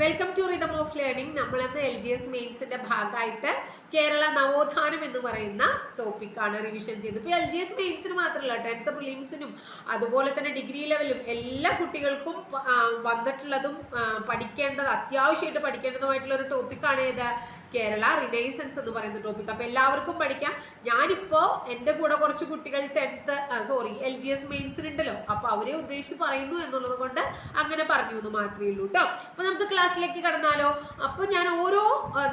Welcome to rhythm of learning നമ്മളിന്ന് L G S മെയിൻസിന്റെ ഭാഗമായിട്ട് കേരള നവോത്ഥാനം എന്ന് പറയുന്ന ടോപ്പിക്കാണ് റിവിഷൻ ചെയ്തത്. ഇപ്പോൾ എൽ ജി എസ് മെയിൻസിന് മാത്രമല്ല ടെൻത്ത് പ്രിലിംസിനും അതുപോലെ തന്നെ ഡിഗ്രി ലെവലും എല്ലാ കുട്ടികൾക്കും വന്നിട്ടുള്ളതും പഠിക്കേണ്ടത് അത്യാവശ്യമായിട്ട് പഠിക്കേണ്ടതുമായിട്ടുള്ള ഒരു ടോപ്പിക്കാണ് ഏത് കേരള റിനൈസൻസ് എന്ന് പറയുന്ന ടോപ്പിക് അപ്പോൾ എല്ലാവർക്കും പഠിക്കാം. ഞാനിപ്പോൾ എന്റെ കൂടെ കുറച്ച് കുട്ടികൾ tenth sorry L G S മെയിൻസിനുണ്ടല്ലോ അപ്പോൾ അവരെ ഉദ്ദേശിച്ച് പറയുന്നു എന്നുള്ളത് കൊണ്ട് അങ്ങനെ പറഞ്ഞു എന്ന് മാത്രമേ ഉള്ളൂ കേട്ടോ അപ്പോൾ നമുക്ക് ക്ലാസ്സിലേക്ക് കടന്നാലോ? അപ്പോൾ ഞാൻ ഓരോ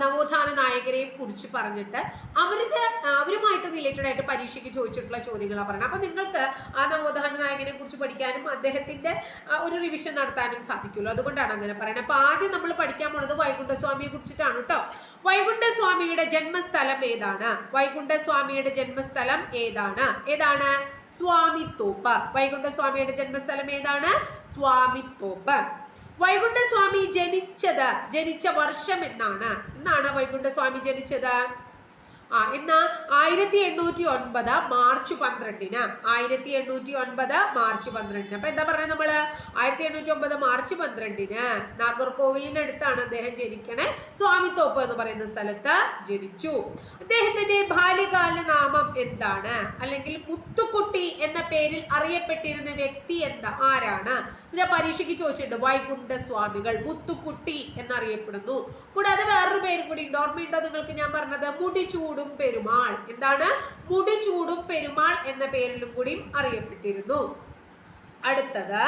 നവോത്ഥാന നായകരെയും കുറിച്ച് പറഞ്ഞിട്ട് അവരുടെ അവരുമായിട്ട് റിലേറ്റഡ് ആയിട്ട് പരീക്ഷയ്ക്ക് ചോദിച്ചിട്ടുള്ള ചോദ്യങ്ങളാണ് പറയുന്നത് അപ്പോൾ നിങ്ങൾക്ക് ആ നവോത്ഥാന നായകനെ കുറിച്ച് പഠിക്കാനും അദ്ദേഹത്തിന്റെ ഒരു റിവിഷൻ നടത്താനും സാധിക്കുമല്ലോ. അതുകൊണ്ടാണ് അങ്ങനെ പറയുന്നത്. അപ്പോൾ ആദ്യം നമ്മൾ പഠിക്കാൻ പോണത് വൈകുണ്ഠസ്വാമിയെ കുറിച്ചിട്ടാണ് കേട്ടോ വൈകുണ്ഠസ്വാമിയുടെ ജന്മസ്ഥലം ഏതാണ്? വൈകുണ്ഠസ്വാമിയുടെ ജന്മസ്ഥലം ഏതാണ്? ഏതാണ്? സ്വാമിത്തോപ്പ്. വൈകുണ്ഠസ്വാമിയുടെ ജന്മസ്ഥലം ഏതാണ്? സ്വാമിത്തോപ്പ്. വൈകുണ്ഠസ്വാമി ജനിച്ചത് ജനിച്ച വർഷം എന്നാണ്. എന്നാണ് വൈകുണ്ഠസ്വാമി ജനിച്ചത്? ആ എന്നാ? ആയിരത്തി എണ്ണൂറ്റി ഒൻപത് മാർച്ച് പന്ത്രണ്ടിന്. ആയിരത്തി എണ്ണൂറ്റി ഒൻപത് മാർച്ച് പന്ത്രണ്ടിന്. അപ്പൊ എന്താ പറയുക നമ്മൾ? ആയിരത്തി എണ്ണൂറ്റി ഒമ്പത് മാർച്ച് പന്ത്രണ്ടിന്. നാഗർകോവിലിനടുത്താണ് അദ്ദേഹം ജനിക്കണേ. സ്വാമിത്തോപ്പ് എന്ന് പറയുന്ന സ്ഥലത്ത് ജനിച്ചു. അദ്ദേഹത്തിന്റെ ബാല്യകാല നാമം എന്താണ്? അല്ലെങ്കിൽ മുത്തുക്കുട്ടി എന്ന പേരിൽ അറിയപ്പെട്ടിരുന്ന വ്യക്തി എന്താ? ആരാണ്? ഞാൻ പരീക്ഷയ്ക്ക് ചോദിച്ചിട്ടുണ്ട്. വൈകുണ്ഠ സ്വാമികൾ മുത്തുക്കുട്ടി എന്നറിയപ്പെടുന്നു. കൂടാതെ വേറൊരു പേര് കൂടി ഉണ്ട്. ഓർമ്മയുണ്ടോ നിങ്ങൾക്ക് ഞാൻ പറഞ്ഞത്? മുടിചൂടും പെരുമാൾ. എന്താണ്? മുടിചൂടും പെരുമാൾ എന്ന പേരിലും കൂടി അറിയപ്പെട്ടിരുന്നു. അടുത്തത്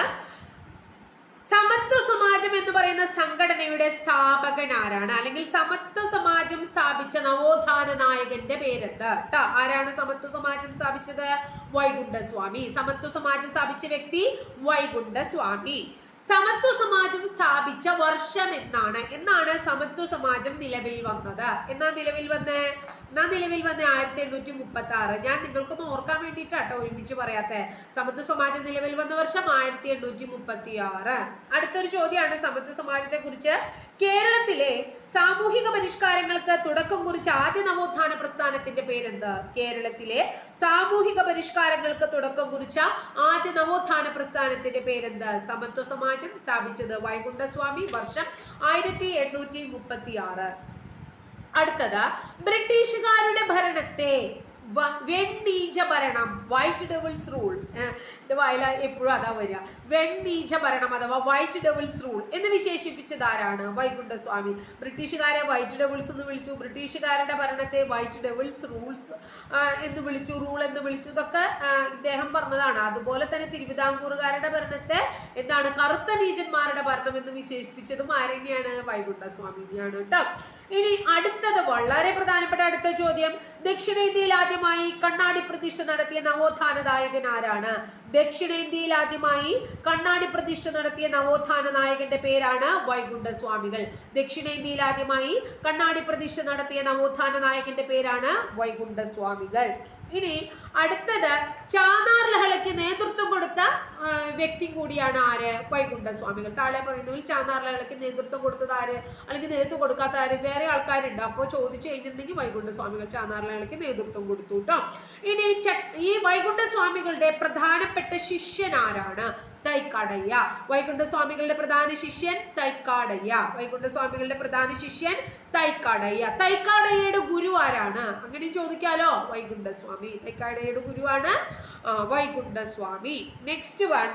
സമത്വ സമാജം എന്ന് പറയുന്ന സംഘടനയുടെ സ്ഥാപകൻ ആരാണ്? അല്ലെങ്കിൽ സമത്വ സമാജം സ്ഥാപിച്ച നവോത്ഥാന നായകന്റെ പേരെന്ത്? കേട്ടോ ആരാണ് സമത്വ സമാജം സ്ഥാപിച്ചത്? വൈകുണ്ഠസ്വാമി. സമത്വ സമാജം സ്ഥാപിച്ച വ്യക്തി വൈകുണ്ഠസ്വാമി. സമത്വ സമാജം സ്ഥാപിച്ച വർഷം എന്നാണ്. എന്നാണ് സമത്വ സമാജം നിലവിൽ വന്നത്. എന്നാ നിലവിൽ വന്നേ? എന്നാ നിലവിൽ വന്ന ആയിരത്തി എണ്ണൂറ്റി മുപ്പത്തി ആറ് ഞാൻ നിങ്ങൾക്കൊന്ന് ഓർക്കാൻ വേണ്ടിയിട്ടാട്ടോ ഒരുമിച്ച് പറയാത്തെ. സമത്വ സമാജം നിലവിൽ വന്ന വർഷം ആയിരത്തി എണ്ണൂറ്റി മുപ്പത്തി ആറ് അടുത്തൊരു ചോദ്യമാണ് സമത്വ സമാജത്തെ കുറിച്ച്. കേരളത്തിലെ സാമൂഹിക പരിഷ്കാരങ്ങൾക്ക് തുടക്കം കുറിച്ച ആദ്യ നവോത്ഥാന പ്രസ്ഥാനത്തിന്റെ പേരെന്ത്? കേരളത്തിലെ സാമൂഹിക പരിഷ്കാരങ്ങൾക്ക് തുടക്കം കുറിച്ച ആദ്യ നവോത്ഥാന പ്രസ്ഥാനത്തിന്റെ പേരെന്ത്? സമത്വ സമാജം സ്ഥാപിച്ചത് വൈകുണ്ഠസ്വാമി വർഷം ആയിരത്തി എണ്ണൂറ്റി മുപ്പത്തി ആറ് അടുത്തത് ബ്രിട്ടീഷുകാരുടെ ഭരണത്തെ. വെണ്ണീജ ഭരണം വൈറ്റ് ഡെവിൾസ് റൂൾ വായില എപ്പോഴും അതാ വരിക. വെണ്ണീജ ഭരണം അഥവാ വൈറ്റ് ഡെവിൾസ് റൂൾ എന്ന് വിശേഷിപ്പിച്ചത് ആരാണ്? വൈകുണ്ഠസ്വാമി. ബ്രിട്ടീഷുകാരെ വൈറ്റ് ഡെവിൾസ് എന്ന് വിളിച്ചു. ബ്രിട്ടീഷുകാരുടെ ഭരണത്തെ വൈറ്റ് ഡെവിൾസ് റൂൾസ് എന്ന് വിളിച്ചു. റൂൾ എന്ന് വിളിച്ചു. ഇതൊക്കെ ഇദ്ദേഹം പറഞ്ഞതാണ്. അതുപോലെ തന്നെ തിരുവിതാംകൂറുകാരുടെ ഭരണത്തെ എന്താണ്? കറുത്ത നീചന്മാരുടെ ഭരണം എന്ന് വിശേഷിപ്പിച്ചതും ആരെന്നെയാണ്? വൈകുണ്ഠസ്വാമിനെയാണ് കേട്ടോ ഇനി അടുത്തത് വളരെ പ്രധാനപ്പെട്ട അടുത്ത ചോദ്യം. ദക്ഷിണേന്ത്യയിൽ ആദ്യമായി കണ്ണാടി പ്രതിഷ്ഠ നടത്തിയ നവോത്ഥാന നായകൻ ആരാണ്? ദക്ഷിണേന്ത്യയിൽ ആദ്യമായി കണ്ണാടി പ്രതിഷ്ഠ നടത്തിയ നവോത്ഥാന നായകന്റെ പേരാണ് വൈകുണ്ഠ സ്വാമികൾ ദക്ഷിണേന്ത്യയിൽ ആദ്യമായി കണ്ണാടി പ്രതിഷ്ഠ നടത്തിയ നവോത്ഥാന നായകന്റെ പേരാണ് വൈകുണ്ഠ സ്വാമികൾ ഇനി അടുത്തത് ചാന്നാർ ലഹളയ്ക്ക് നേതൃത്വം കൊടുത്ത വ്യക്തി കൂടിയാണ് ആര്? വൈകുണ്ഠ സ്വാമികൾ താഴെ പറയുന്നതിൽ ചാന്നാർ ലഹളയ്ക്ക് നേതൃത്വം കൊടുത്തത് ആര്? അല്ലെങ്കിൽ നേതൃത്വം കൊടുക്കാത്ത ആര്? വേറെ ആൾക്കാരുണ്ട്. അപ്പോൾ ചോദിച്ചു കഴിഞ്ഞിട്ടുണ്ടെങ്കിൽ വൈകുണ്ഠ സ്വാമികൾ ചാന്നാർ ലഹളയ്ക്ക് നേതൃത്വം കൊടുത്തു കേട്ടോ ഇനി ഈ വൈകുണ്ഠ സ്വാമികളുടെ പ്രധാനപ്പെട്ട ശിഷ്യൻ ആരാണ്? തൈക്കാടയ്യ. വൈകുണ്ഠ സ്വാമികളുടെ പ്രധാന ശിഷ്യൻ തൈക്കാടയ്യ. വൈകുണ്ഠ സ്വാമികളുടെ പ്രധാന ശിഷ്യൻ തൈക്കാടയ്യ. തൈക്കാടയ്യയുടെ ഗുരു ആരാണ്? അങ്ങനെ ചോദിക്കാലോ? വൈകുണ്ഠ സ്വാമി തൈക്കാടയ്യയുടെ ഗുരുവാണ് വൈകുണ്ഠസ്വാമി. വൈകുണ്ഠ സ്വാമി നെക്സ്റ്റ് വൺ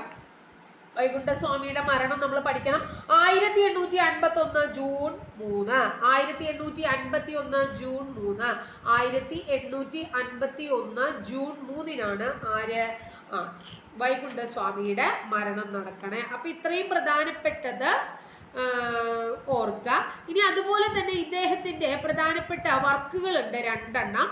വൈകുണ്ഠസ്വാമിയുടെ മരണം നമ്മൾ പഠിക്കണം. ആയിരത്തി എണ്ണൂറ്റി അൻപത്തി ഒന്ന് ജൂൺ മൂന്ന്. ആയിരത്തി എണ്ണൂറ്റി അൻപത്തി ഒന്ന് ജൂൺ മൂന്ന്. ആയിരത്തി എണ്ണൂറ്റി അൻപത്തി ഒന്ന് ജൂൺ മൂന്നിനാണ് ആര്? ആ വൈകുണ്ഠസ്വാമിയുടെ മരണം നടക്കണേ. അപ്പൊ ഇത്രയും പ്രധാനപ്പെട്ടത് ഓർക്കുക ഇനി അതുപോലെ തന്നെ ഇദ്ദേഹത്തിന്റെ പ്രധാനപ്പെട്ട വർക്കുകളുണ്ട് രണ്ടെണ്ണം.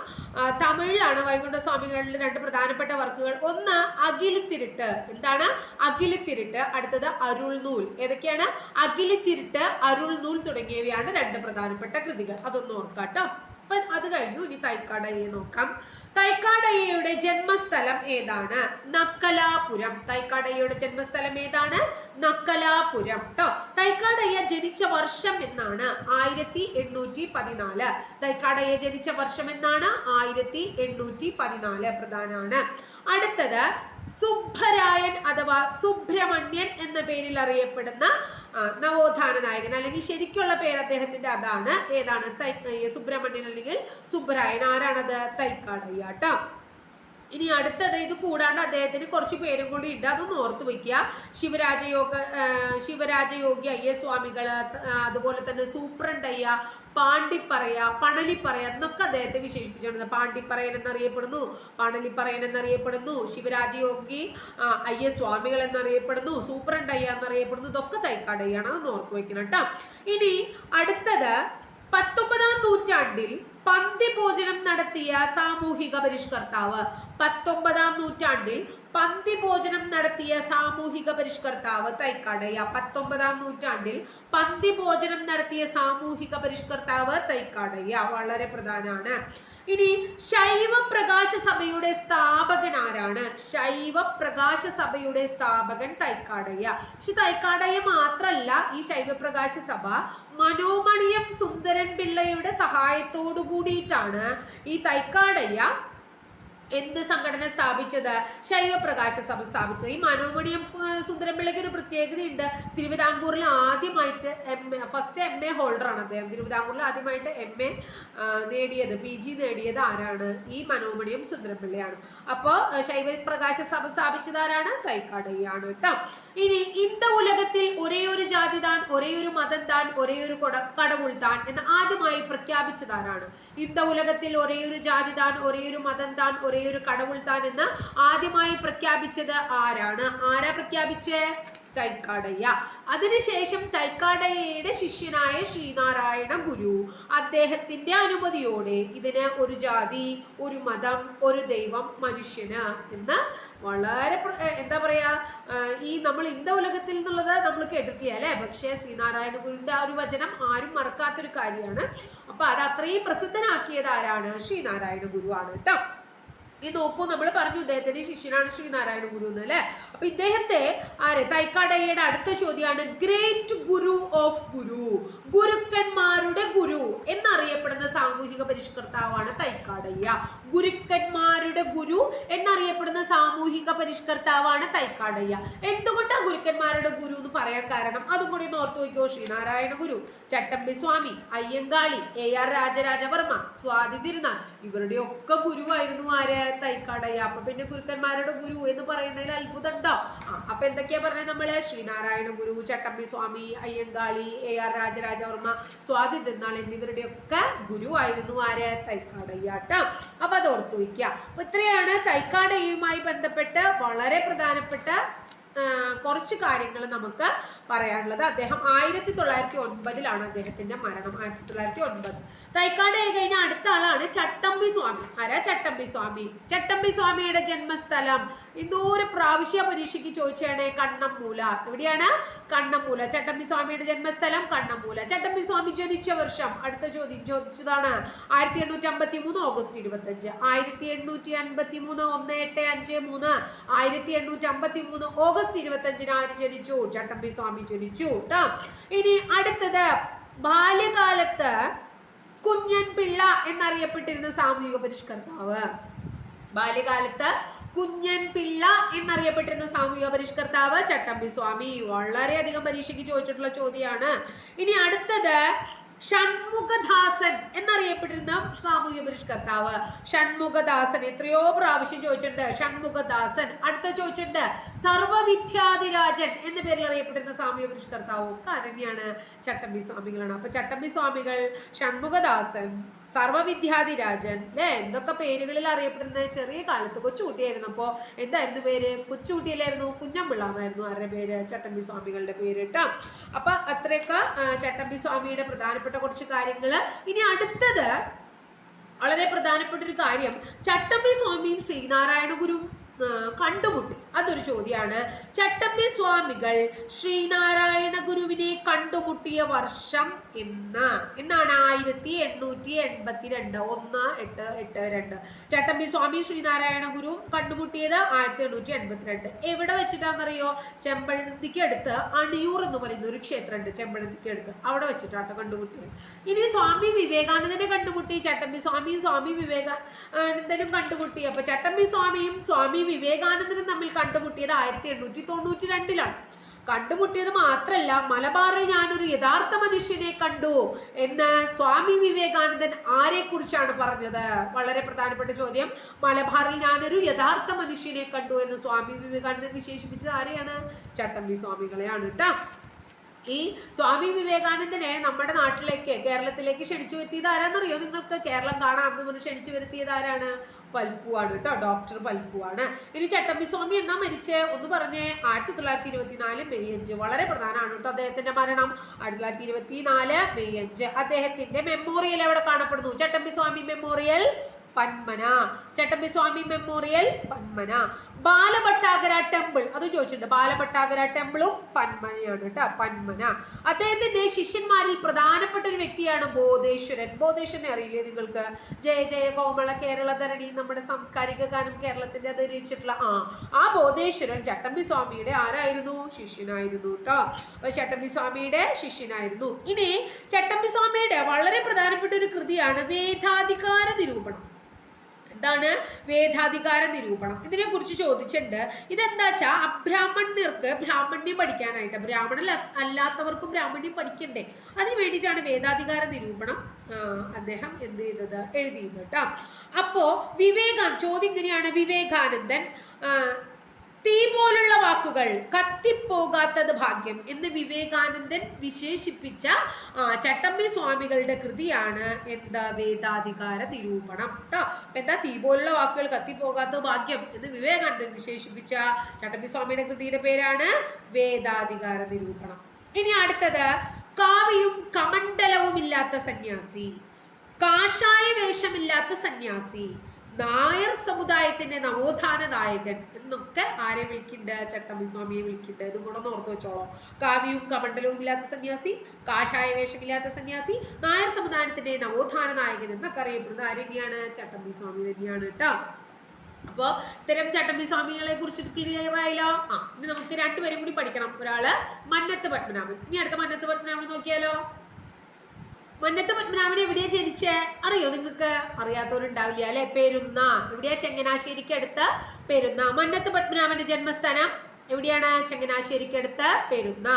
തമിഴിലാണ് വൈകുണ്ഠ സ്വാമികളിൽ രണ്ട് പ്രധാനപ്പെട്ട വർക്കുകൾ. ഒന്ന് അഖിലിത്തിരുട്ട്. എന്താണ്? അഖിലിത്തിരുട്ട്. അടുത്തത് അരുൾനൂൽ. ഏതൊക്കെയാണ്? അഖിലിത്തിരുട്ട് അരുൾനൂൽ തുടങ്ങിയവയാണ് രണ്ട് പ്രധാനപ്പെട്ട കൃതികൾ. അതൊന്ന് ഓർക്കാം കേട്ടോ അപ്പൊ അത് കഴിഞ്ഞു. ഇനി തൈക്കാടയെ നോക്കാം. തൈക്കാടയ്യയുടെ ജന്മസ്ഥലം ഏതാണ്? നക്കലാപുരം. തൈക്കാടയ്യയുടെ ജന്മസ്ഥലം ഏതാണ്? നക്കലാപുരം. കേട്ടോ തൈക്കാടയ്യ ജനിച്ച വർഷം എന്നാണ്? ആയിരത്തി എണ്ണൂറ്റി പതിനാല്. തൈക്കാടയ്യ ജനിച്ച വർഷം എന്നാണ്? ആയിരത്തി എണ്ണൂറ്റി പതിനാല് പ്രധാനമാണ് അടുത്തത് സുബ്ബരായൻ അഥവാ സുബ്രഹ്മണ്യൻ എന്ന പേരിൽ അറിയപ്പെടുന്ന നവോത്ഥാന നായകൻ. അല്ലെങ്കിൽ ശരിക്കുള്ള പേര് അദ്ദേഹത്തിന്റെ അതാണ്. ഏതാണ്? തൈ സുബ്രഹ്മണ്യൻ അല്ലെങ്കിൽ സുബ്രായൻ. ആരാണത്? തൈക്കാടയ്യ കേട്ടോ ഇനി അടുത്തത് ഇത് കൂടാണ്ട് അദ്ദേഹത്തിന് കുറച്ച് പേരും കൂടി ഉണ്ട്. അതൊന്ന് ഓർത്ത് വയ്ക്കുക ശിവരാജയോഗ ശിവരാജയോഗി അയ്യ സ്വാമികൾ അതുപോലെ തന്നെ സൂപ്രണ്ടയ്യ പാണ്ടിപ്പറയ പണലിപ്പറയ എന്നൊക്കെ അദ്ദേഹത്തെ വിശേഷിപ്പിച്ചിട്ടുണ്ട്. പാണ്ടിപ്പറയൻ എന്നറിയപ്പെടുന്നു പണലിപ്പറയൻ എന്നറിയപ്പെടുന്നു ശിവരാജയോഗി അയ്യ സ്വാമികൾ എന്നറിയപ്പെടുന്നു സൂപ്രണ്ടയ്യ എന്നറിയപ്പെടുന്നു. ഇതൊക്കെ തൈക്കാടയ്യാണ് അതൊന്ന് ഓർത്ത് വയ്ക്കണം കേട്ടോ. ഇനി അടുത്തത് പത്തൊമ്പതാം നൂറ്റാണ്ടിൽ പന്തി ഭോജനം നടത്തിയ സാമൂഹിക പരിഷ്കർത്താവ്. പത്തൊമ്പതാം നൂറ്റാണ്ടിൽ പന്തി ഭോജനം നടത്തിയ സാമൂഹിക പരിഷ്കർത്താവ് തൈക്കാടയ്യ. പത്തൊമ്പതാം നൂറ്റാണ്ടിൽ പന്തി ഭോജനം നടത്തിയ സാമൂഹിക പരിഷ്കർത്താവ് തൈക്കാടയ്യ വളരെ പ്രധാനമാണ് ഇനി ശൈവ പ്രകാശ സഭയുടെ സ്ഥാപകൻ ആരാണ്? ശൈവ പ്രകാശ സഭയുടെ സ്ഥാപകൻ തൈക്കാടയ്യ. പക്ഷെ തൈക്കാടയ്യ മാത്രല്ല ഈ ശൈവ പ്രകാശ സഭ മനോമണിയം സുന്ദരൻ പിള്ളയുടെ സഹായത്തോടു കൂടിയിട്ടാണ് ഈ തൈക്കാടയ്യ എന്ത് സംഘടന സ്ഥാപിച്ചത്? ശൈവപ്രകാശ സഭ സ്ഥാപിച്ചത്. ഈ മനോമണിയം ഏർ, സുന്ദരംപിള്ളയ്ക്ക് ഒരു പ്രത്യേകതയുണ്ട്. തിരുവിതാംകൂറിൽ ആദ്യമായിട്ട് M A first M A ഹോൾഡറാണ് അദ്ദേഹം. തിരുവിതാംകൂറിൽ ആദ്യമായിട്ട് എം എ നേടിയത് പി ജി നേടിയത് ആരാണ്? ഈ മനോമണിയം സുന്ദരംപിള്ളയാണ് അപ്പോൾ ശൈവപ്രകാശ സഭ സ്ഥാപിച്ചത് ആരാണ്? തൈക്കാടയ്യാണ് കേട്ടോ ഇനി ഇന്ത ഉലകത്തിൽ ഒരേ ഒരു ജാതി താൻ ഒരേ ഒരു മതം താൻ ഒരേ ഒരു കൊട കടവുൾ താൻ എന്ന് ആദ്യമായി പ്രഖ്യാപിച്ചതാരാണ്? ഇന്ത ഉലകത്തിൽ ഒരേ ഒരു ജാതി താൻ ഒരേ ഒരു മതം താൻ ഒരേ ഒരു കടവുൾ താൻ എന്ന് ആദ്യമായി പ്രഖ്യാപിച്ചത് ആരാണ്? ആരാ പ്രഖ്യാപിച്ചേ? തൈക്കാടയ്യ. അതിനുശേഷം തൈക്കാടയ്യയുടെ ശിഷ്യനായ ശ്രീനാരായണ ഗുരു അദ്ദേഹത്തിന്റെ അനുമതിയോടെ ഇതിന് ഒരു ജാതി ഒരു മതം ഒരു ദൈവം മനുഷ്യന് എന്ന് വളരെ എന്താ പറയാ ഈ നമ്മൾ ഇന്ത ഉലകത്തിൽ എന്നുള്ളത് നമ്മൾ കേട്ടിട്ടില്ല അല്ലെ? പക്ഷേ ശ്രീനാരായണ ഗുരുവിന്റെ ആ ഒരു വചനം ആരും മറക്കാത്തൊരു കാര്യമാണ്. അപ്പൊ അത് അത്രയും പ്രസിദ്ധനാക്കിയത് ആരാണ്? ശ്രീനാരായണ ഗുരുവാണ് കേട്ടോ. ഈ നോക്കൂ നമ്മൾ പറഞ്ഞു ഇദ്ദേഹത്തിന്റെ ശിഷ്യനാണ് ശ്രീനാരായണ ഗുരു എന്ന് അല്ലെ? അപ്പൊ ഇദ്ദേഹത്തെ ആരെ? തൈക്കാടയ്യയുടെ അടുത്ത ചോദ്യമാണ് ഗ്രേറ്റ് ഗുരു ഓഫ് ഗുരു ഗുരുക്കന്മാരുടെ ഗുരു എന്നറിയപ്പെടുന്ന സാമൂഹിക പരിഷ്കർത്താവാണ് തൈക്കാടയ്യ. ഗുരുക്കന്മാരുടെ ഗുരു എന്നറിയപ്പെടുന്ന സാമൂഹിക പരിഷ്കർത്താവാണ് തൈക്കാടയ്യ. എന്തുകൊണ്ടാണ് ഗുരുക്കന്മാരുടെ ഗുരു എന്ന് പറയാൻ കാരണം? അതും കൂടി ഓർത്തു വയ്ക്കോ. ശ്രീനാരായണ ഗുരു ചട്ടമ്പി സ്വാമി അയ്യങ്കാളി എ ആർ രാജരാജവർമ്മ സ്വാതി തിരുനാൾ ഇവരുടെ ഒക്കെ ഗുരുവായിരുന്നു ആര്? തൈക്കാടയ്യ. അപ്പൊ പിന്നെ ഗുരുക്കന്മാരുടെ ഗുരു എന്ന് പറയുന്നതിൽ അത്ഭുതം ഉണ്ടോ? അപ്പൊ എന്തൊക്കെയാ പറഞ്ഞത് നമ്മൾ? ശ്രീനാരായണ ഗുരു ചട്ടമ്പി സ്വാമി അയ്യങ്കാളി എ ആർ രാജരാജവർമ്മ സ്വാതി തിരുനാൾ എന്നിവരുടെ ഒക്കെ ഗുരുവായിരുന്നു ആര്? തൈക്കാടയ്യാട്ടം. അപ്പൊ അത് ഓർത്തു വയ്ക്കുക. അപ്പൊ ഇത്രയാണ് തൈക്കാടയ്യുമായി ബന്ധപ്പെട്ട് വളരെ പ്രധാനപ്പെട്ട കുറച്ച് കാര്യങ്ങൾ നമുക്ക് പറയാനുള്ളത്. അദ്ദേഹം ആയിരത്തി തൊള്ളായിരത്തി ഒൻപതിലാണ് അദ്ദേഹത്തിന്റെ മരണം. ആയിരത്തി തൊള്ളായിരത്തി ഒൻപത് തൈക്കാട് ആയി കഴിഞ്ഞ അടുത്ത ആളാണ് ചട്ടമ്പി സ്വാമി. ആരാ ചട്ടമ്പി സ്വാമി? ചട്ടമ്പി സ്വാമിയുടെ ജന്മസ്ഥലം. ഒരു പ്രാവശ്യ പരീക്ഷയ്ക്ക് ചോദിച്ചാണ് കണ്ണമ്മൂല. എവിടെയാണ്? കണ്ണമ്മൂല. ചട്ടമ്പി സ്വാമിയുടെ ജന്മസ്ഥലം കണ്ണമ്മൂല. ചട്ടമ്പി സ്വാമി ജനിച്ച വർഷം അടുത്ത ചോദ്യം ചോദിച്ചതാണ്. ആയിരത്തി എണ്ണൂറ്റി അമ്പത്തി മൂന്ന് ഓഗസ്റ്റ് ഇരുപത്തഞ്ച് ആയിരത്തി എണ്ണൂറ്റി അൻപത്തി മൂന്ന് ഒന്ന് എട്ട് അഞ്ച് മൂന്ന്. ആയിരത്തി എണ്ണൂറ്റി അമ്പത്തി മൂന്ന് ഓഗസ്റ്റ് ഇരുപത്തഞ്ചിന് ആര് ജനിച്ചു? ചട്ടമ്പി സ്വാമി ജനിച്ചു കേട്ടോ ഇനി അടുത്തത് ബാല്യകാലത്ത് കുഞ്ഞൻ പിള്ള എന്നറിയപ്പെട്ടിരുന്ന സാമൂഹിക പരിഷ്കർത്താവ്. ബാല്യകാലത്ത് കുഞ്ഞൻ പിള്ള എന്നറിയപ്പെട്ടിരുന്ന സാമൂഹിക പരിഷ്കർത്താവ് ചട്ടമ്പി സ്വാമി. വളരെയധികം പരീക്ഷയ്ക്ക് ചോദിച്ചിട്ടുള്ള ചോദ്യമാണ്. ഇനി അടുത്തത് ഷൺമുഖദാസൻ എന്നറിയപ്പെട്ടിരുന്ന സാമൂഹ്യ പരിഷ്കർത്താവ്. ഷൺമുഖദാസൻ എത്രയോ പ്രാവശ്യം ചോദിച്ചിട്ടുണ്ട്. ഷൺമുഖദാസൻ അടുത്ത ചോദിച്ചിട്ടുണ്ട്. സർവവിദ്യാധിരാജൻ എന്ന പേരിൽ അറിയപ്പെട്ടിരുന്ന സാമൂഹ്യ പരിഷ്കർത്താവും കാരണ്യാണ് ചട്ടമ്പി സ്വാമികളാണ്. അപ്പൊ ചട്ടമ്പി സ്വാമികൾ ഷൺമുഖദാസൻ സർവവിദ്യാധിരാജൻ. അല്ലെ എന്തൊക്കെ പേരുകളിൽ അറിയപ്പെടുന്ന ചെറിയ കാലത്ത് കൊച്ചുകുട്ടിയായിരുന്നു. അപ്പോൾ എന്തായിരുന്നു പേര്? കൊച്ചുകുട്ടിയിലായിരുന്നു കുഞ്ഞമ്പിള്ള എന്നായിരുന്നു ആരുടെ പേര്? ചട്ടമ്പി സ്വാമികളുടെ പേര് കേട്ടോ അപ്പൊ അത്രയൊക്കെ ചട്ടമ്പി സ്വാമിയുടെ പ്രധാനപ്പെട്ട കുറച്ച് കാര്യങ്ങൾ ഇനി അടുത്തത് വളരെ പ്രധാനപ്പെട്ട ഒരു കാര്യം. ചട്ടമ്പി സ്വാമിയും ശ്രീനാരായണ ഗുരു കണ്ടുമുട്ടി. അതൊരു ചോദ്യമാണ് ചട്ടമ്പി സ്വാമികൾ ശ്രീനാരായണ ഗുരുവിനെ കണ്ടുമുട്ടിയ വർഷം എന്ന് എന്നാണ് ആയിരത്തി എണ്ണൂറ്റി എൺപത്തി രണ്ട് ഒന്ന് എട്ട് എട്ട് രണ്ട്. ചട്ടമ്പി സ്വാമി ശ്രീനാരായണ ഗുരു കണ്ടുമുട്ടിയത് ആയിരത്തി എണ്ണൂറ്റി എൺപത്തിരണ്ട്. എവിടെ വെച്ചിട്ടാണെന്നറിയോ? ചെമ്പഴന്തിക്ക് അടുത്ത് അണിയൂർ എന്ന് പറയുന്ന ഒരു ക്ഷേത്രമുണ്ട്. ചെമ്പഴന്തിക്ക് അടുത്ത്. അവിടെ വെച്ചിട്ടാണ് കണ്ടുമുട്ടിയത്. ഇനി സ്വാമി വിവേകാനന്ദനെ കണ്ടുമുട്ടി. ചട്ടമ്പി സ്വാമിയും സ്വാമി വിവേകാനന്ദനും കണ്ടുമുട്ടി. അപ്പൊ ചട്ടമ്പി സ്വാമിയും സ്വാമി വിവേകാനന്ദനും തമ്മിൽ കണ്ടുമുട്ടിയത് ആയിരത്തി എണ്ണൂറ്റി തൊണ്ണൂറ്റി രണ്ടിലാണ് കണ്ടുമുട്ടിയത് മാത്രല്ല മലബാറിൽ ഞാനൊരു യഥാർത്ഥ മനുഷ്യനെ കണ്ടു എന്ന് സ്വാമി വിവേകാനന്ദൻ ആരെ കുറിച്ചാണ് പറഞ്ഞത്? വളരെ പ്രധാനപ്പെട്ട ചോദ്യം. മലബാറിൽ ഞാനൊരു യഥാർത്ഥ മനുഷ്യനെ കണ്ടു എന്ന് സ്വാമി വിവേകാനന്ദൻ വിശേഷിപ്പിച്ചത് ആരെയാണ്? ചട്ടമ്പി സ്വാമികളെയാണ് കേട്ടോ. ഈ സ്വാമി വിവേകാനന്ദനെ നമ്മുടെ നാട്ടിലേക്ക് കേരളത്തിലേക്ക് ക്ഷണിച്ചു വരുത്തിയത് ആരാന്നറിയോ? നിങ്ങൾക്ക് കേരളം കാണാം എന്ന് ക്ഷണിച്ചു വരുത്തിയത് ആരാണ്? പൽപ്പുവാണ് കേട്ടോ ഡോക്ടർ പൽപ്പുവാണ്. ഇനി ചട്ടമ്പി സ്വാമി എന്നാ മരിച്ചേ? ഒന്ന് പറഞ്ഞേ. ആയിരത്തി തൊള്ളായിരത്തി ഇരുപത്തിനാല് മെയ് അഞ്ച്. വളരെ പ്രധാനമാണ് കേട്ടോ അദ്ദേഹത്തിന്റെ മരണം. ആയിരത്തി തൊള്ളായിരത്തി ഇരുപത്തിനാല് മെയ് അഞ്ച്. അദ്ദേഹത്തിന്റെ മെമ്മോറിയൽ എവിടെ കാണപ്പെടുന്നു? Chattampi Swami memorial Panmana. Chattampi Swami memorial Panmana. Balabhattaraka temple അത് ചോദിച്ചിട്ടുണ്ട്. ബാലഭട്ടാകര ടെമ്പിളും പന്മനയാണ് കേട്ടോ പന്മന. അദ്ദേഹത്തിന്റെ ശിഷ്യന്മാരിൽ പ്രധാനപ്പെട്ട ഒരു വ്യക്തിയാണ് ബോധേശ്വരൻ. ബോധേശ്വരനെ അറിയില്ലേ നിങ്ങൾക്ക്? ജയ ജയ കോമള കേരള ധരണി നമ്മുടെ സാംസ്കാരിക ഗാനം കേരളത്തിന്റെ അത് രചിച്ചിട്ടുള്ള ആ ആ ബോധേശ്വരൻ ചട്ടമ്പി സ്വാമിയുടെ ആരായിരുന്നു? ശിഷ്യനായിരുന്നു കേട്ടോ അപ്പൊ ചട്ടമ്പി സ്വാമിയുടെ ശിഷ്യനായിരുന്നു. ഇനി ചട്ടമ്പി സ്വാമിയുടെ വളരെ പ്രധാനപ്പെട്ട ഒരു കൃതിയാണ് വേദാധികാര നിരൂപണം. എന്താണ്? വേദാധികാര നിരൂപണം. ഇതിനെക്കുറിച്ച് ചോദിച്ചിട്ടുണ്ട്. ഇതെന്താ വെച്ചാൽ അബ്രാഹ്മണ്യർക്ക് ബ്രാഹ്മണ്യം പഠിക്കാനായിട്ട് ബ്രാഹ്മണൻ അല്ലാത്തവർക്കും ബ്രാഹ്മണ്യം പഠിക്കണ്ടേ? അതിന് വേണ്ടിയിട്ടാണ് വേദാധികാര നിരൂപണം അദ്ദേഹം എന്ത് ചെയ്തത്? എഴുതിയത് കേട്ടോ. അപ്പോ വിവേകാ ചോദ്യം ഇങ്ങനെയാണ്. വിവേകാനന്ദൻ തീ പോലുള്ള വാക്കുകൾ കത്തിപ്പോകാത്തത് ഭാഗ്യം എന്ന് വിവേകാനന്ദൻ വിശേഷിപ്പിച്ച ചട്ടമ്പി സ്വാമികളുടെ കൃതിയാണ് എന്താ വേദാധികാര നിരൂപണം. കേട്ടോ അപ്പൊ എന്താ തീ പോലുള്ള വാക്കുകൾ കത്തിപ്പോകാത്തത് ഭാഗ്യം എന്ന് വിവേകാനന്ദൻ വിശേഷിപ്പിച്ച ചട്ടമ്പി സ്വാമിയുടെ കൃതിയുടെ പേരാണ് വേദാധികാര നിരൂപണം. ഇനി അടുത്തത് കാവിയും കമണ്ഡലവും ഇല്ലാത്ത സന്യാസി കാഷായ വേഷമില്ലാത്ത സന്യാസി നായർ സമുദായത്തിന്റെ നവോത്ഥാന നായകൻ എന്നൊക്കെ ആരെ വിളിക്കുന്നുണ്ട് ചട്ടമ്പി സ്വാമിയെ വിളിക്കുന്നുണ്ട് ഇത് കൂടെ ഓർത്ത് വെച്ചോളോ. കാവ്യവും കമണ്ഡലവും ഇല്ലാത്ത സന്യാസി കാഷായ വേഷമില്ലാത്ത സന്യാസി നായർ സമുദായത്തിന്റെ നവോത്ഥാന നായകൻ എന്നൊക്കെ അറിയപ്പെടുന്നത് ആരെന്നെയാണ് ചട്ടമ്പി സ്വാമി തന്നെയാണ് കേട്ടോ. അപ്പോ ഇത്തരം ചട്ടമ്പി സ്വാമികളെ കുറിച്ചിട്ട് ക്ലിയർ ആയല്ലോ? ആ ഇനി നമുക്ക് രണ്ടുപേരും കൂടി പഠിക്കണം. ഒരാൾ മന്നത്ത് പത്മനാഭൻ. ഇനി അടുത്ത മന്നത്ത് പത്മനാഭൻ നോക്കിയാലോ? മന്നത്ത് പത്മനാഭൻ എവിടെയാ ജനിച്ചേ? അറിയോ നിങ്ങൾക്ക്? അറിയാത്തവരുണ്ടാവില്ല അല്ലെ? പെരുന്ന. എവിടെയാ ചങ്ങനാശ്ശേരിക്ക് അടുത്ത്? പെരുന്ന. മന്നത്ത് പത്മനാഭന്റെ ജന്മസ്ഥാനം എവിടെയാണ്? ചങ്ങനാശ്ശേരിക്ക് അടുത്ത് പെരുന്ന.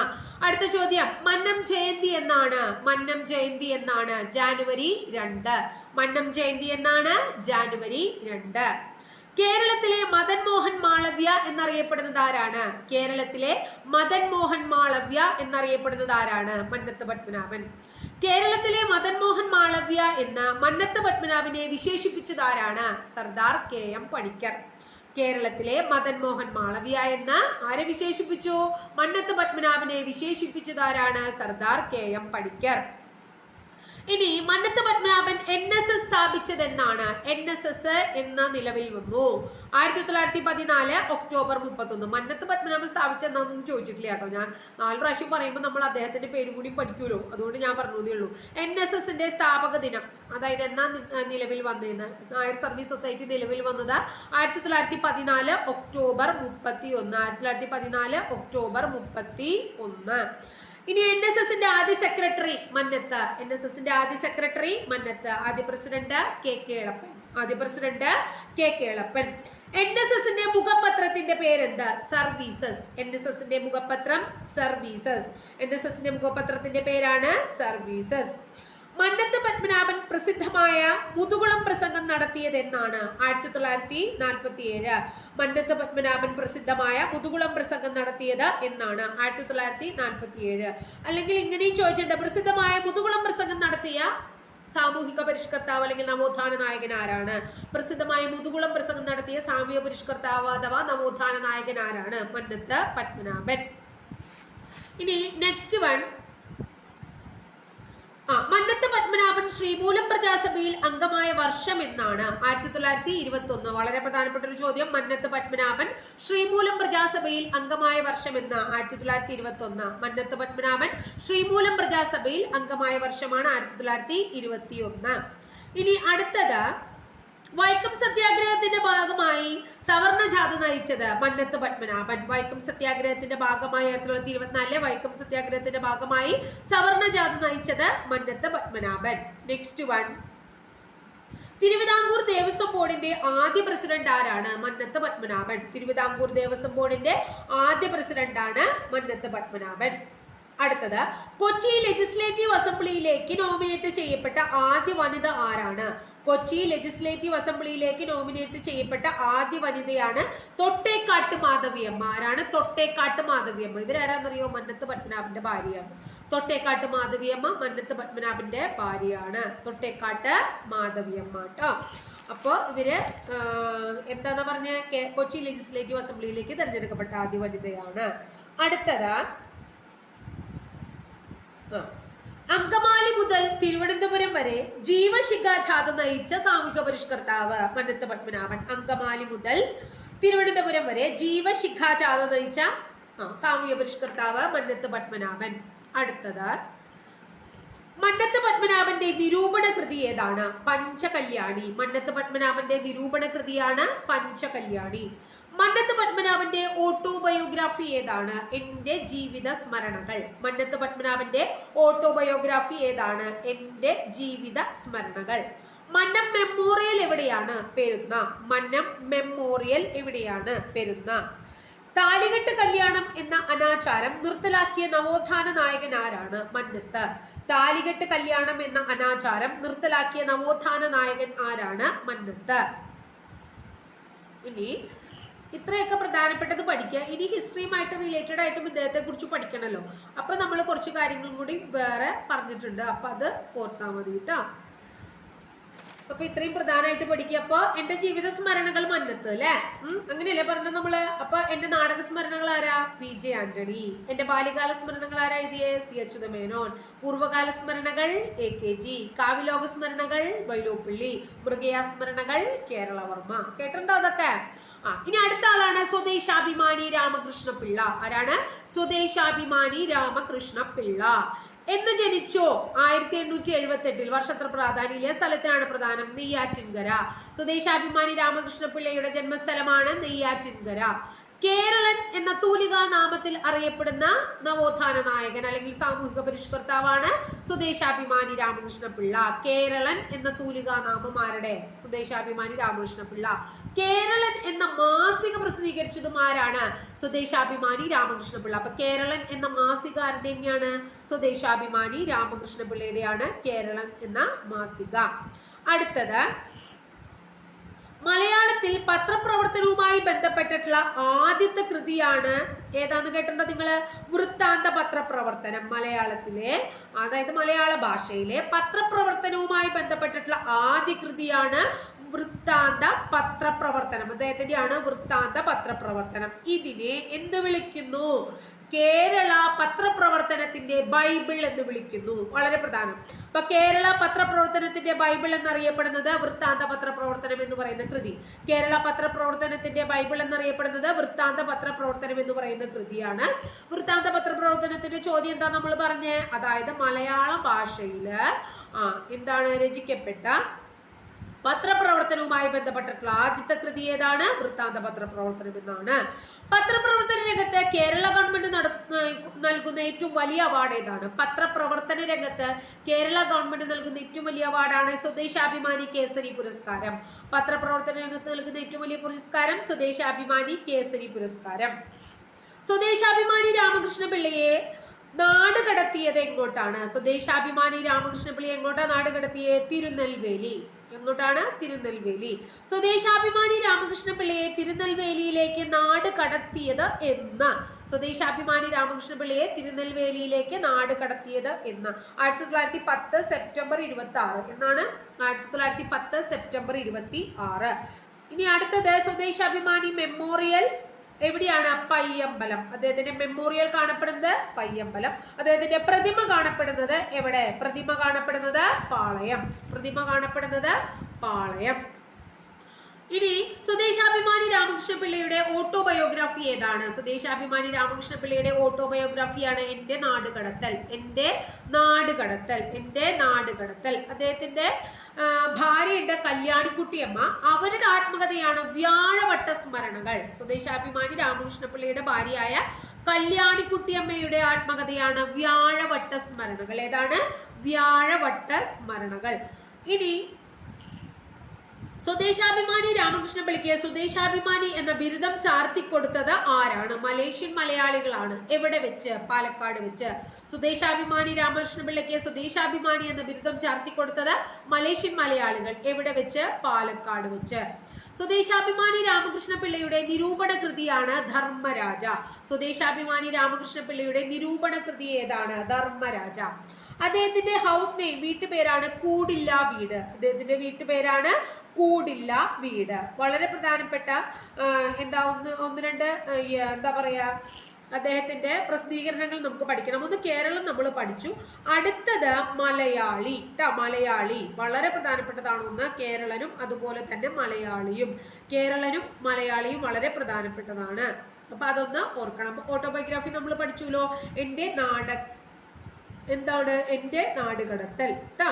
അടുത്ത ചോദ്യം. മന്നം ജയന്തി എന്നാണ്. മന്നം ജയന്തി എന്നാണ്. ജാനുവരി രണ്ട്. മന്നം ജയന്തി എന്നാണ്? ജാനുവരി രണ്ട്. കേരളത്തിലെ മദൻ മോഹൻ മാളവ്യ എന്നറിയപ്പെടുന്നത് ആരാണ്? കേരളത്തിലെ മദൻ മോഹൻ മാളവ്യ എന്നറിയപ്പെടുന്നത് ആരാണ്? മന്നത്ത് പത്മനാഭൻ. കേരളത്തിലെ മദൻ മോഹൻ മാളവ്യ എന്ന മന്നത്ത് പത്മനാഭിനെ വിശേഷിപ്പിച്ചത് ആരാണ് സർദാർ കെ എം പണിക്കർ. കേരളത്തിലെ മദൻ മോഹൻ മാളവ്യ എന്ന ആരെ വിശേഷിപ്പിച്ചു? മന്നത്ത് പത്മനാഭനെ വിശേഷിപ്പിച്ചത് ആരാണ് സർദാർ കെ എം പണിക്കർ. ഇനി Mannath Padmanabhan N S S സ്ഥാപിച്ചത് എന്നാണ് എൻ എസ് എസ് എന്ന നിലവിൽ വന്നു. ആയിരത്തി തൊള്ളായിരത്തി പതിനാല് ഒക്ടോബർ മുപ്പത്തൊന്ന്. മന്നത്ത് പത്മനാഭൻ സ്ഥാപിച്ച എന്നാണെന്ന് ചോദിച്ചിട്ടില്ല കേട്ടോ ഞാൻ. നാല് പ്രാവശ്യം പറയുമ്പോൾ നമ്മൾ അദ്ദേഹത്തിന്റെ പേരും കൂടി പഠിക്കുമല്ലോ. അതുകൊണ്ട് ഞാൻ പറഞ്ഞതേ ഉള്ളൂ. എൻ എസ് എസിന്റെ സ്ഥാപക ദിനം അതായത് എന്നാ നിലവിൽ വന്നതെന്ന്? നായർ സർവീസ് സൊസൈറ്റി നിലവിൽ വന്നത് ആയിരത്തി തൊള്ളായിരത്തി പതിനാല് ഒക്ടോബർ മുപ്പത്തി ഒന്ന് ആയിരത്തി തൊള്ളായിരത്തി പതിനാല് ഒക്ടോബർ മുപ്പത്തി ഒന്ന് ഇനി എൻ എസ് എസിന്റെ ആദ്യ സെക്രട്ടറി മന്നത്ത്. എൻ എസ് എസിന്റെ ആദ്യ സെക്രട്ടറി മന്നത്ത്. ആദ്യ പ്രസിഡന്റ് കെ കെ എളപ്പൻ. ആദ്യ president K K Elappan. N S എസിന്റെ മുഖപത്രത്തിന്റെ പേരെന്താ? സർവീസസ്. എൻ എസ് എസിന്റെ മുഖപത്രം സർവീസസ്. എൻ എസ് എസിന്റെ മുഖപത്രത്തിന്റെ പേരാണ് സർവീസസ്. മന്നത്ത് പത്മനാഭൻ പ്രസിദ്ധമായ മുതുകുളം പ്രസംഗം നടത്തിയത് എന്നാണ് ആയിരത്തി തൊള്ളായിരത്തി നാൽപ്പത്തി ഏഴ് മന്നത്ത് പത്മനാഭൻ പ്രസിദ്ധമായ മുതുകുളം പ്രസംഗം നടത്തിയത് എന്നാണ് ആയിരത്തി തൊള്ളായിരത്തി നാൽപ്പത്തി ഏഴ് അല്ലെങ്കിൽ ഇങ്ങനെയും ചോദിച്ചിട്ടുണ്ട് പ്രസിദ്ധമായ മുതുകുളം പ്രസംഗം നടത്തിയ സാമൂഹിക പരിഷ്കർത്താവ് അല്ലെങ്കിൽ നവോത്ഥാന നായകൻ ആരാണ്? പ്രസിദ്ധമായ മുതുകുളം പ്രസംഗം നടത്തിയ സാമൂഹിക പരിഷ്കർത്താവ് അഥവാ നവോത്ഥാന നായകൻ ആരാണ്? മന്നത്ത് പത്മനാഭൻ. ഇനി നെക്സ്റ്റ് വൺ ആ മന്നത്ത് പത്മനാഭൻ ശ്രീമൂലം പ്രജാസഭയിൽ അംഗമായ വർഷം എന്നാണ് ആയിരത്തി തൊള്ളായിരത്തി ഇരുപത്തി ഒന്ന് വളരെ പ്രധാനപ്പെട്ട ഒരു ചോദ്യം. മന്നത്ത് പത്മനാഭൻ ശ്രീമൂലം പ്രജാസഭയിൽ അംഗമായ വർഷം എന്ന് ആയിരത്തി തൊള്ളായിരത്തി ഇരുപത്തി ഒന്ന് മന്നത്ത് പത്മനാഭൻ ശ്രീമൂലം പ്രജാസഭയിൽ അംഗമായ വർഷമാണ് ആയിരത്തി തൊള്ളായിരത്തി ഇരുപത്തി ഒന്ന് ഇനി അടുത്തത് വൈക്കം സത്യാഗ്രഹത്തിന്റെ ഭാഗമായി സവർണ ജാഥ നയിച്ചത് മന്നത്ത് പത്മനാഭൻ വൈക്കം സത്യാഗ്രഹത്തിന്റെ ഭാഗമായി ആയിരത്തി തൊള്ളായിരത്തി ഇരുപത്തിനാലിലെ വൈക്കം സത്യാഗ്രഹത്തിന്റെ ഭാഗമായി സവർണ ജാഥ നയിച്ചത് മന്നത്ത് പത്മനാഭൻ നെക്സ്റ്റ് വൺ തിരുവിതാംകൂർ ദേവസ്വം ബോർഡിന്റെ ആദ്യ പ്രസിഡന്റ് ആരാണ്? മന്നത്ത് പത്മനാഭൻ തിരുവിതാംകൂർ ദേവസ്വം ബോർഡിന്റെ ആദ്യ പ്രസിഡന്റ് ആണ് മന്നത്ത് പത്മനാഭൻ അടുത്തത്. കൊച്ചി ലെജിസ്ലേറ്റീവ് അസംബ്ലിയിലേക്ക് നോമിനേറ്റ് ചെയ്യപ്പെട്ട ആദ്യ വനിത ആരാണ്? കൊച്ചി ലെജിസ്ലേറ്റീവ് അസംബ്ലിയിലേക്ക് നോമിനേറ്റ് ചെയ്യപ്പെട്ട ആദ്യ വനിതയാണ് തൊട്ടേക്കാട്ട് മാധവിയമ്മ ആരാണ് തൊട്ടേക്കാട്ട് മാധവിയമ്മ ഇവരാരാന്നറിയോ? മന്നത്ത് പത്മനാഭന്റെ ഭാര്യയാണ്. തൊട്ടേക്കാട്ട് മാധവിയമ്മ മന്നത്ത് പത്മനാഭന്റെ ഭാര്യയാണ്. തൊട്ടേക്കാട്ട് മാധവിയമ്മ കേട്ടോ അപ്പോൾ ഇവർ എന്താന്ന് പറഞ്ഞ? കൊച്ചി ലെജിസ്ലേറ്റീവ് അസംബ്ലിയിലേക്ക് തിരഞ്ഞെടുക്കപ്പെട്ട ആദ്യ വനിതയാണ്. അടുത്തത് ആ. അങ്കമാലി മുതൽ തിരുവനന്തപുരം വരെ ജീവശിഖ നയിച്ച സാമൂഹിക പരിഷ്കർത്താവ് മന്നത്ത് പത്മനാഭൻ. അങ്കമാലി മുതൽ തിരുവനന്തപുരം വരെ ജീവശിഖ നയിച്ച സാമൂഹിക പരിഷ്കർത്താവ് മന്നത്ത് പത്മനാഭൻ. അടുത്തത്. മന്നത്ത് പത്മനാഭന്റെ നിരൂപണ കൃതി ഏതാണ്? പഞ്ചകല്യാണി. മന്നത്ത് പത്മനാഭന്റെ നിരൂപണ കൃതിയാണ് പഞ്ചകല്യാണി. മന്നത്ത് പത്മനാഭന്റെ ഓട്ടോബയോഗ്രാഫി ഏതാണ്? എന്റെ ജീവിത സ്മരണകൾ. മന്നത്ത് പത്മനാഭന്റെ ഓട്ടോബയോഗ്രാഫി ഏതാണ്? എന്റെ ജീവിത സ്മരണകൾ. മന്നം മെമ്മോറിയൽ എവിടെയാണ്? പെരുന്ന. മന്നം മെമ്മോറിയൽ എവിടെയാണ്? പെരുന്ന. താലികെട്ട് കല്യാണം എന്ന അനാചാരം നിർത്തലാക്കിയ നവോത്ഥാന നായകൻ ആരാണ്? മന്നത്ത്. താലികെട്ട് കല്യാണം എന്ന അനാചാരം നിർത്തലാക്കിയ നവോത്ഥാന നായകൻ ആരാണ്? മന്നത്ത്. ഇനി ഇത്രയൊക്കെ പ്രധാനപ്പെട്ടത് പഠിക്കുക. ഇനി ഹിസ്റ്ററിയുമായിട്ട് റിലേറ്റഡ് ആയിട്ടും ഇദ്ദേഹത്തെ കുറിച്ച് പഠിക്കണമല്ലോ അപ്പൊ നമ്മൾ കുറച്ച് കാര്യങ്ങളും കൂടി വേറെ പറഞ്ഞിട്ടുണ്ട്. അപ്പൊ അത് ഓർത്താൽ മതി കേട്ടോ അപ്പൊ ഇത്രയും പ്രധാനമായിട്ട് പഠിക്കുക. അപ്പൊ എന്റെ ജീവിത സ്മരണകൾ മന്നത്ത് അല്ലെ? അങ്ങനെയല്ലേ പറഞ്ഞത് നമ്മൾ? അപ്പൊ എന്റെ നാടക സ്മരണകൾ ആരാ? P J Antony. എന്റെ ബാല്യകാല സ്മരണകൾ ആരാ എഴുതിയേ? സി അച്യുത മേനോൻ പൂർവകാല സ്മരണകൾ എ കെ ജി. കാവിലോക സ്മരണകൾ വൈലോപ്പിള്ളി. മൃഗയാ സ്മരണകൾ കേരളവർമ്മ. കേട്ടിട്ടുണ്ടോ അതൊക്കെ? ആ ഇനി അടുത്ത ആളാണ് സ്വദേശാഭിമാനി രാമകൃഷ്ണ പിള്ള ആരാണ്? സ്വദേശാഭിമാനി രാമകൃഷ്ണ പിള്ള എന്ന് ജനിച്ചോ? ആയിരത്തി എണ്ണൂറ്റി എഴുപത്തി എട്ടിൽ വർഷത്ര പ്രാധാന്യമില്ല സ്ഥലത്തിനാണ് പ്രധാനം നെയ്യാറ്റിൻകര. സ്വദേശാഭിമാനി രാമകൃഷ്ണ പിള്ളയുടെ ജന്മസ്ഥലമാണ് നെയ്യാറ്റിൻകര. കേരളൻ എന്ന തൂലികാ നാമത്തിൽ അറിയപ്പെടുന്ന നവോത്ഥാന നായകൻ അല്ലെങ്കിൽ സാമൂഹിക പരിഷ്കർത്താവാണ് സ്വദേശാഭിമാനി രാമകൃഷ്ണ പിള്ള കേരളൻ എന്ന തൂലികാ നാമം ആരുടെ? സ്വദേശാഭിമാനി രാമകൃഷ്ണ പിള്ള കേരളൻ എന്ന മാസിക പ്രസിദ്ധീകരിച്ചതും ആരാണ്? സ്വദേശാഭിമാനി രാമകൃഷ്ണപിള്ള. അപ്പൊ കേരളൻ എന്ന മാസിക ആരുടെ തന്നെയാണ് സ്വദേശാഭിമാനി രാമകൃഷ്ണ പിള്ളയുടെയാണ് കേരളൻ എന്ന മാസിക. അടുത്തത് മലയാളത്തിൽ പത്രപ്രവർത്തനവുമായി ബന്ധപ്പെട്ടിട്ടുള്ള ആദ്യത്തെ കൃതിയാണ് ഏതാന്ന് കേട്ടിട്ടുണ്ടോ നിങ്ങൾ വൃത്താന്ത പത്രപ്രവർത്തനം. മലയാളത്തിലെ അതായത് മലയാള ഭാഷയിലെ പത്രപ്രവർത്തനവുമായി ബന്ധപ്പെട്ടിട്ടുള്ള ആദ്യ കൃതിയാണ് വൃത്താന്ത പത്രപ്രവർത്തനം. അദ്ദേഹത്തിന്റെയാണ് വൃത്താന്ത പത്രപ്രവർത്തനം. ഇതിനെ എന്ത് വിളിക്കുന്നു? കേരള പത്രപ്രവർത്തനത്തിന്റെ ബൈബിൾ എന്ന് വിളിക്കുന്നു. വളരെ പ്രധാനം. അപ്പൊ കേരള പത്രപ്രവർത്തനത്തിന്റെ ബൈബിൾ എന്നറിയപ്പെടുന്നത് വൃത്താന്ത പത്രപ്രവർത്തനം എന്ന് പറയുന്ന കൃതി. കേരള പത്രപ്രവർത്തനത്തിന്റെ ബൈബിൾ എന്നറിയപ്പെടുന്നത് വൃത്താന്ത പത്രപ്രവർത്തനം എന്ന് പറയുന്ന കൃതിയാണ്. വൃത്താന്ത പത്രപ്രവർത്തനത്തിന്റെ ചോദ്യം എന്താ നമ്മൾ പറഞ്ഞേ? അതായത് മലയാള ഭാഷയിൽ ആ എന്താണ് രചിക്കപ്പെട്ട പത്രപ്രവർത്തനവുമായി ബന്ധപ്പെട്ടിട്ടുള്ള ആദ്യത്തെ കൃതി ഏതാണ്? വൃത്താന്ത പത്രപ്രവർത്തനം എന്നാണ്. പത്രപ്രവർത്തന രംഗത്ത് കേരള ഗവൺമെന്റ് നൽകുന്ന ഏറ്റവും വലിയ അവാർഡ് ഏതാണ്? പത്രപ്രവർത്തന രംഗത്ത് കേരള ഗവൺമെന്റ് നൽകുന്ന ഏറ്റവും വലിയ അവാർഡാണ് സ്വദേശാഭിമാനി കേസരി പുരസ്കാരം. പത്രപ്രവർത്തന രംഗത്ത് നൽകുന്ന ഏറ്റവും വലിയ പുരസ്കാരം സ്വദേശാഭിമാനി കേസരി പുരസ്കാരം. സ്വദേശാഭിമാനി രാമകൃഷ്ണ പിള്ളയെ നാട് കടത്തിയത് എങ്ങോട്ടാണ്? സ്വദേശാഭിമാനി രാമകൃഷ്ണ പിള്ളയെ എങ്ങോട്ടാണ് നാട് കടത്തിയത്? തിരുനെൽവേലി. എങ്ങോട്ടാണ് തിരുനെൽവേലി. സ്വദേശാഭിമാനി രാമകൃഷ്ണ പിള്ളയെ തിരുനെൽവേലിയിലേക്ക് നാട് കടത്തിയത് എന്ന്. സ്വദേശാഭിമാനി രാമകൃഷ്ണ പിള്ളയെ തിരുനെൽവേലിയിലേക്ക് നാട് കടത്തിയത് എന്ന്. ആയിരത്തി തൊള്ളായിരത്തി പത്ത് സെപ്റ്റംബർ ഇരുപത്തി ആറ് എന്നാണ് ആയിരത്തി തൊള്ളായിരത്തി പത്ത് സെപ്റ്റംബർ ഇരുപത്തി ആറ്. ഇനി അടുത്തത് സ്വദേശാഭിമാനി മെമ്മോറിയൽ എവിടെയാണ് പയ്യമ്പലം? അദ്ദേഹത്തിന്റെ മെമ്മോറിയൽ കാണപ്പെടുന്നത് പയ്യമ്പലം. അദ്ദേഹത്തിന്റെ പ്രതിമ കാണപ്പെടുന്നത് എവിടെ? പ്രതിമ കാണപ്പെടുന്നത് പാളയം. പ്രതിമ കാണപ്പെടുന്നത് പാളയം. ഇനി സ്വദേശാഭിമാനി രാമകൃഷ്ണ പിള്ളയുടെ ഓട്ടോബയോഗ്രാഫി ഏതാണ്? സ്വദേശാഭിമാനി രാമകൃഷ്ണ പിള്ളയുടെ ഓട്ടോബയോഗ്രാഫിയാണ് എന്റെ നാട് കടത്തൽ. എന്റെ നാട് കടത്തൽ. എന്റെ നാട് കടത്തൽ. അദ്ദേഹത്തിന്റെ ഭാര്യയുടെ കല്യാണിക്കുട്ടിയമ്മ അവരുടെ ആത്മകഥയാണ് വ്യാഴവട്ട സ്മരണകൾ. സ്വദേശാഭിമാനി രാമകൃഷ്ണ പിള്ളയുടെ ഭാര്യയായ കല്യാണിക്കുട്ടിയമ്മയുടെ ആത്മകഥയാണ് വ്യാഴവട്ട സ്മരണകൾ. ഏതാണ്? വ്യാഴവട്ട സ്മരണകൾ. ഇനി സ്വദേശാഭിമാനി രാമകൃഷ്ണ പിള്ളിക്ക് സ്വദേശാഭിമാനി എന്ന ബിരുദം ചാർത്തിക്കൊടുത്തത് ആരാണ്? മലേഷ്യൻ മലയാളികളാണ്. എവിടെ വെച്ച്? പാലക്കാട് വെച്ച്. സ്വദേശാഭിമാനി രാമകൃഷ്ണ പിള്ളിക്ക് സ്വദേശാഭിമാനി എന്ന ബിരുദം ചാർത്തിക്കൊടുത്തത് മലേഷ്യൻ മലയാളികൾ. എവിടെ വെച്ച്? പാലക്കാട് വെച്ച്. സ്വദേശാഭിമാനി രാമകൃഷ്ണ പിള്ളയുടെ നിരൂപണ കൃതിയാണ് ധർമ്മരാജ. സ്വദേശാഭിമാനി രാമകൃഷ്ണ പിള്ളയുടെ നിരൂപണ കൃതി ഏതാണ്? ധർമ്മരാജ. അദ്ദേഹത്തിന്റെ ഹൗസ് നെയിം വീട്ടുപേരാണ് കൂടില്ല വീട്. അദ്ദേഹത്തിന്റെ വീട്ടുപേരാണ് കൂടില്ല വീട്. വളരെ പ്രധാനപ്പെട്ട എന്താ ഒന്ന് ഒന്ന് രണ്ട് എന്താ പറയുക അദ്ദേഹത്തിന്റെ പ്രസിദ്ധീകരണങ്ങൾ നമുക്ക് പഠിക്കണം. ഒന്ന് കേരളം നമ്മൾ പഠിച്ചു. അടുത്തത് മലയാളി. കേട്ടോ മലയാളി. വളരെ പ്രധാനപ്പെട്ടതാണ് ഒന്ന് കേരളനും അതുപോലെ തന്നെ മലയാളിയും. കേരളനും മലയാളിയും വളരെ പ്രധാനപ്പെട്ടതാണ്. അപ്പൊ അതൊന്ന് ഓർക്കണം. ഓട്ടോബയോഗ്രാഫി നമ്മൾ പഠിച്ചുല്ലോ എന്റെ നാട എന്താണ്? എന്റെ നാടുകടത്തൽ. ട്ടാ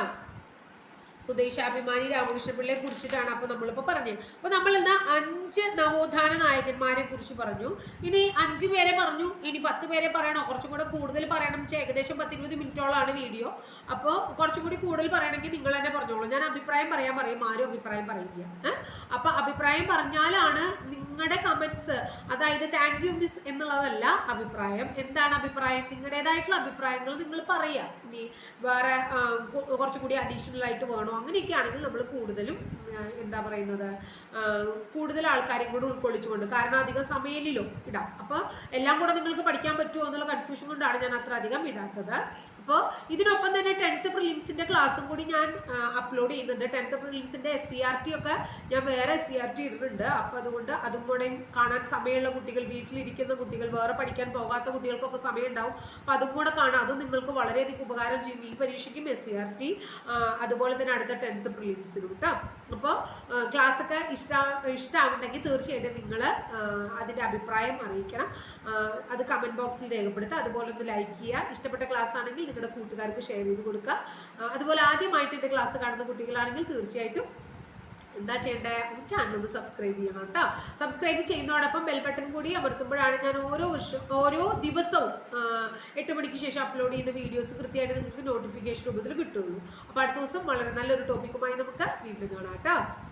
സ്വദേശാഭിമാനി രാമകൃഷ്ണപിള്ളയെ കുറിച്ചിട്ടാണ് അപ്പൊ നമ്മളിപ്പോ പറഞ്ഞത്. അപ്പൊ നമ്മൾ ഇന്ന് അഞ്ച് നവോത്ഥാന നായകന്മാരെ കുറിച്ച് പറഞ്ഞു. ഇനി അഞ്ച് പേരെ പറഞ്ഞു ഇനി പത്ത് പേരെ പറയണോ. കുറച്ചും കൂടെ കൂടുതൽ പറയണം. ഏകദേശം പത്തിരുപത് മിനിറ്റോളാണ് വീഡിയോ. അപ്പോൾ കുറച്ചും കൂടി കൂടുതൽ പറയണമെങ്കിൽ നിങ്ങൾ തന്നെ പറഞ്ഞോളൂ. ഞാൻ അഭിപ്രായം പറയാൻ പറയും ആരും അഭിപ്രായം പറയില്ല. അപ്പോൾ അപ്പൊ അഭിപ്രായം പറഞ്ഞാലാണ് നിങ്ങളുടെ കമന്റ്സ് അതായത് താങ്ക് യു മിസ് എന്നുള്ളതല്ല അഭിപ്രായം. എന്താണ് അഭിപ്രായം? നിങ്ങളുടേതായിട്ടുള്ള അഭിപ്രായങ്ങൾ നിങ്ങൾ പറയുക. ഇനി വേറെ കുറച്ചുകൂടി അഡീഷണൽ ആയിട്ട് വേണോ? അങ്ങനെയൊക്കെ ആണെങ്കിൽ നമ്മൾ കൂടുതലും എന്താ പറയുന്നത് കൂടുതൽ ആൾക്കാരെയും കൂടെ ഉൾക്കൊള്ളിച്ചുകൊണ്ട് കാരണം അധികം സമയലിലും ഇടാം. അപ്പോൾ എല്ലാം കൂടെ നിങ്ങൾക്ക് പഠിക്കാൻ പറ്റുമോ എന്നുള്ള കൺഫ്യൂഷൻ കൊണ്ടാണ് ഞാൻ അത്ര അധികം ഇടാത്തത്. അപ്പോൾ ഇതിനൊപ്പം തന്നെ ടെൻത്ത് പ്രിലിംസിന്റെ ക്ലാസ്സും കൂടി ഞാൻ അപ്ലോഡ് ചെയ്യുന്നുണ്ട്. ടെൻത്ത് പ്രിലിംസിന്റെ എസ് സി ആർ ടി ഒക്കെ ഞാൻ വേറെ എസ് സി ആർ ടി ഇടുന്നുണ്ട് അപ്പോൾ അതുകൊണ്ട് അതും കൂടെ കാണാൻ സമയമുള്ള കുട്ടികൾ വീട്ടിലിരിക്കുന്ന കുട്ടികൾ വേറെ പഠിക്കാൻ പോകാത്ത കുട്ടികൾക്കൊക്കെ സമയം ഉണ്ടാവും അപ്പോൾ അതും കൂടെ കാണാം. അത് നിങ്ങൾക്ക് വളരെയധികം ഉപകാരം ചെയ്യും. ഈ പരീക്ഷയ്ക്കും എസ് സി ആർ ടി അതുപോലെ തന്നെ അടുത്ത ടെൻത്ത് പ്രിലിംസിനും കേട്ടോ അപ്പോൾ ക്ലാസ്സൊക്കെ ഇഷ്ട ഇഷ്ടമാവുണ്ടെങ്കിൽ തീർച്ചയായിട്ടും നിങ്ങൾ അതിന്റെ അഭിപ്രായം അറിയിക്കണം. അത് കമന്റ് ബോക്സിൽ രേഖപ്പെടുത്തുക. അതുപോലെ ഒന്ന് ലൈക്ക് ചെയ്യുക. ഇഷ്ടപ്പെട്ട ക്ലാസ് ആണെങ്കിൽ നിങ്ങളുടെ കൂട്ടുകാർക്ക് ഷെയർ ചെയ്ത് കൊടുക്കുക. അതുപോലെ ആദ്യമായിട്ട് എന്റെ ക്ലാസ് കാണുന്ന കുട്ടികളാണെങ്കിൽ തീർച്ചയായിട്ടും എന്താ ചെയ്യേണ്ടത് ചാനൽ ഒന്ന് സബ്സ്ക്രൈബ് ചെയ്യണം കേട്ടോ സബ്സ്ക്രൈബ് ചെയ്യുന്നതോടൊപ്പം ബെൽ ബട്ടൺ കൂടി അമർത്തുമ്പോഴാണ് ഞാൻ ഓരോ വർഷം ഓരോ ദിവസവും എട്ട് മണിക്ക് ശേഷം അപ്ലോഡ് ചെയ്യുന്ന വീഡിയോസ് കൃത്യമായിട്ട് നിങ്ങൾക്ക് നോട്ടിഫിക്കേഷൻ രൂപത്തിൽ കിട്ടുള്ളൂ. അപ്പോൾ അടുത്ത ദിവസം വളരെ നല്ലൊരു ടോപ്പിക്കുമായി നമുക്ക് വീണ്ടും കാണാം കേട്ടോ